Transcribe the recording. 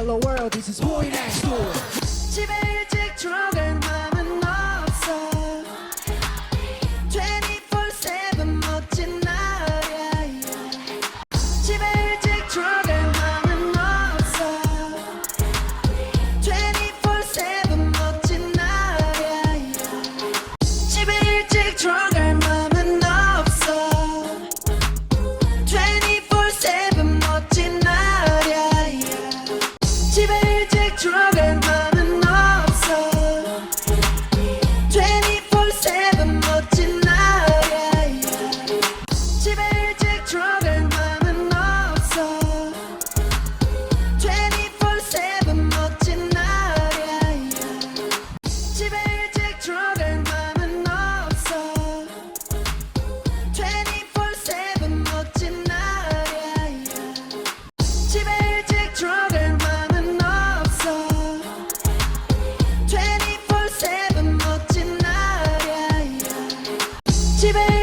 Hello world, this is boy next door. 트롤들 마음은 없어. 집에